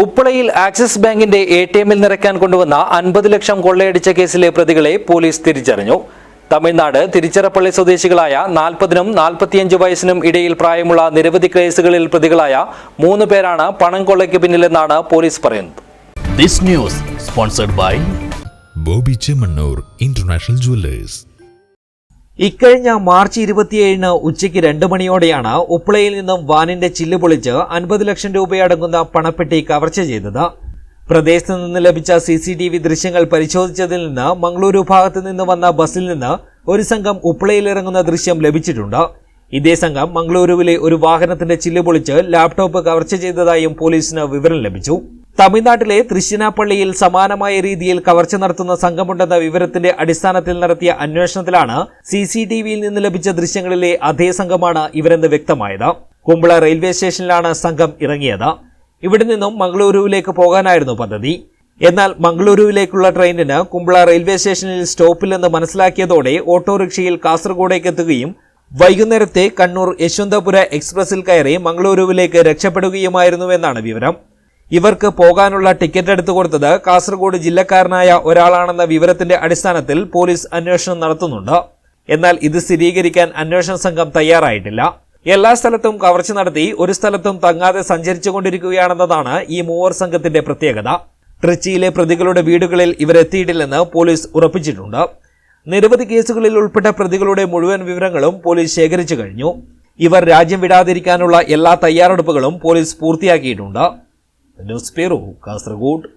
ഉപ്പളയിൽ Axis ബാങ്കിന്റെ A T എമ്മിൽ നിറയ്ക്കാൻ കൊണ്ടുവന്ന അൻപത് ലക്ഷം കൊള്ളയടിച്ച കേസിലെ പ്രതികളെ പോലീസ് തിരിച്ചറിഞ്ഞു. തമിഴ്നാട് തിരുച്ചിറപ്പള്ളി സ്വദേശികളായ നാൽപ്പതിനും നാൽപ്പത്തിയഞ്ച് വയസ്സിനും ഇടയിൽ പ്രായമുള്ള നിരവധി കേസുകളിൽ പ്രതികളായ മൂന്ന് പേരാണ് പണം കൊള്ളയ്ക്ക് പിന്നിലെന്നാണ് പോലീസ് പറയുന്നത്. This news sponsored by Bobby Chemmanur international jewellers. ഇക്കഴിഞ്ഞ മാർച്ച് ഇരുപത്തിയേഴിന് ഉച്ചയ്ക്ക് രണ്ട് മണിയോടെയാണ് ഉപ്പളയിൽ നിന്നും വാനിന്റെ ചില്ല് പൊളിച്ച് അൻപത് ലക്ഷം രൂപയടങ്ങുന്ന പണപ്പെട്ടി കവർച്ച ചെയ്തത്. പ്രദേശത്ത് നിന്ന് ലഭിച്ച സി സി ടി വി ദൃശ്യങ്ങൾ പരിശോധിച്ചതിൽ നിന്ന് മംഗളൂരു ഭാഗത്ത് നിന്ന് വന്ന ബസ്സിൽ നിന്ന് ഒരു സംഘം ഉപ്പളയിൽ ഇറങ്ങുന്ന ദൃശ്യം ലഭിച്ചിട്ടുണ്ട്. ഇതേ സംഘം മംഗളൂരുവിലെ ഒരു വാഹനത്തിന്റെ ചില്ല് പൊളിച്ച് ലാപ്ടോപ്പ് കവർച്ച ചെയ്തതായും പോലീസിന് വിവരം ലഭിച്ചു. തമിഴ്നാട്ടിലെ തൃശ്ശിനാപ്പള്ളിയിൽ സമാനമായ രീതിയിൽ കവർച്ച നടത്തുന്ന സംഘമുണ്ടെന്ന വിവരത്തിന്റെ അടിസ്ഥാനത്തിൽ നടത്തിയ അന്വേഷണത്തിലാണ് സി സി ടി വിയിൽ നിന്ന് ലഭിച്ച ദൃശ്യങ്ങളിലെ അതേ സംഘമാണ് ഇവരെന്ന് വ്യക്തമായത്. കുമ്പള റെയിൽവേ സ്റ്റേഷനിലാണ് സംഘം ഇറങ്ങിയത്. ഇവിടെ നിന്നും മംഗളൂരുവിലേക്ക് പോകാനായിരുന്നു പദ്ധതി. എന്നാൽ മംഗളൂരുവിലേക്കുള്ള ട്രെയിനിന് കുമ്പള റെയിൽവേ സ്റ്റേഷനിൽ സ്റ്റോപ്പില്ലെന്ന് മനസ്സിലാക്കിയതോടെ ഓട്ടോറിക്ഷയിൽ കാസർഗോഡേക്ക് എത്തുകയും വൈകുന്നേരത്തെ കണ്ണൂർ യശ്വന്തപുര എക്സ്പ്രസിൽ കയറി മംഗളൂരുവിലേക്ക് രക്ഷപ്പെടുകയുമായിരുന്നുവെന്നാണ് വിവരം. ഇവർക്ക് പോകാനുള്ള ടിക്കറ്റ് എടുത്തു കൊടുത്തത് കാസർഗോഡ് ജില്ലക്കാരനായ ഒരാളാണെന്ന വിവരത്തിന്റെ അടിസ്ഥാനത്തിൽ പോലീസ് അന്വേഷണം നടത്തുന്നുണ്ട്. എന്നാൽ ഇത് സ്ഥിരീകരിക്കാൻ അന്വേഷണ സംഘം തയ്യാറായിട്ടില്ല. എല്ലാ സ്ഥലത്തും കവർച്ച നടത്തി ഒരു സ്ഥലത്തും തങ്ങാതെ സഞ്ചരിച്ചുകൊണ്ടിരിക്കുകയാണെന്നതാണ് ഈ മൂവർ സംഘത്തിന്റെ പ്രത്യേകത. ട്രിച്ചിയിലെ പ്രതികളുടെ വീടുകളിൽ ഇവരെത്തിയിട്ടില്ലെന്ന് പോലീസ് ഉറപ്പിച്ചിട്ടുണ്ട്. നിരവധി കേസുകളിൽ ഉൾപ്പെട്ട പ്രതികളുടെ മുഴുവൻ വിവരങ്ങളും പോലീസ് ശേഖരിച്ചു കഴിഞ്ഞു. ഇവർ രാജ്യം വിടാതിരിക്കാനുള്ള എല്ലാ തയ്യാറെടുപ്പുകളും പോലീസ് പൂർത്തിയാക്കിയിട്ടുണ്ട്. News bureau Kasaragod.